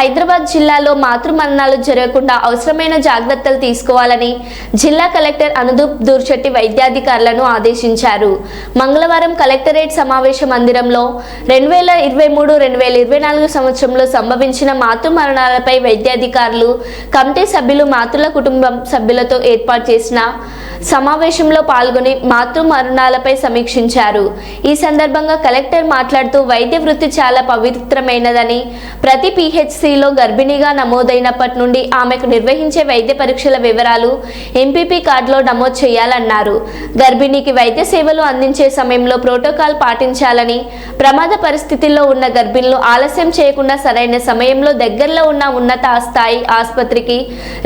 హైదరాబాద్ జిల్లాలో మాతృమరణాలు జరగకుండా అవసరమైన జాగ్రత్తలు తీసుకోవాలని జిల్లా కలెక్టర్ అనుదూప్ దూర్శెట్టి వైద్యాధికారులను ఆదేశించారు. మంగళవారం కలెక్టరేట్ సమావేశ మందిరంలో రెండు వేల ఇరవై మూడు రెండు వేల ఇరవై నాలుగు సంవత్సరంలో సంభవించిన మాతృమరణాలపై వైద్యాధికారులు కమిటీ సభ్యులు మాతృల కుటుంబం సభ్యులతో ఏర్పాటు చేసిన సమావేశంలో పాల్గొని మాతృ మరణాలపై సమీక్షించారు. ఈ సందర్భంగా కలెక్టర్ మాట్లాడుతూ వైద్య వృత్తి చాలా పవిత్రమైనదని ప్రతి పిహెచ్సిలో గర్భిణిగా నమోదైనప్పటి నుండి ఆమెకు నిర్వహించే వైద్య పరీక్షల వివరాలు ఎంపీపీ కార్డులో నమోదు చేయాలన్నారు. గర్భిణికి వైద్య సేవలు అందించే సమయంలో ప్రోటోకాల్ పాటించాలని ప్రమాద పరిస్థితుల్లో ఉన్న గర్భిణులు ఆలస్యం చేయకుండా సరైన సమయంలో దగ్గరలో ఉన్న ఉన్నత స్థాయి ఆసుపత్రికి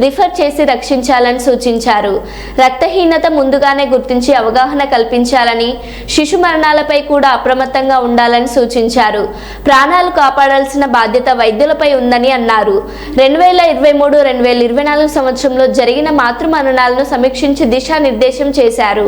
రిఫర్ చేసి రక్షించాలని సూచించారు. రక్తహీనత ముందుగానే గుర్తించి అవగాహన కల్పించాలని శిశు మరణాలపై కూడా అప్రమత్తంగా ఉండాలని సూచించారు. ప్రాణాలు కాపాడాల్సిన బాధ్యత వైద్యులపై ఉందని అన్నారు. రెండు వేల ఇరవై మూడు రెండు వేల ఇరవై నాలుగు సంవత్సరంలో జరిగిన మాతృ మరణాలను సమీక్షించి దిశానిర్దేశం చేశారు.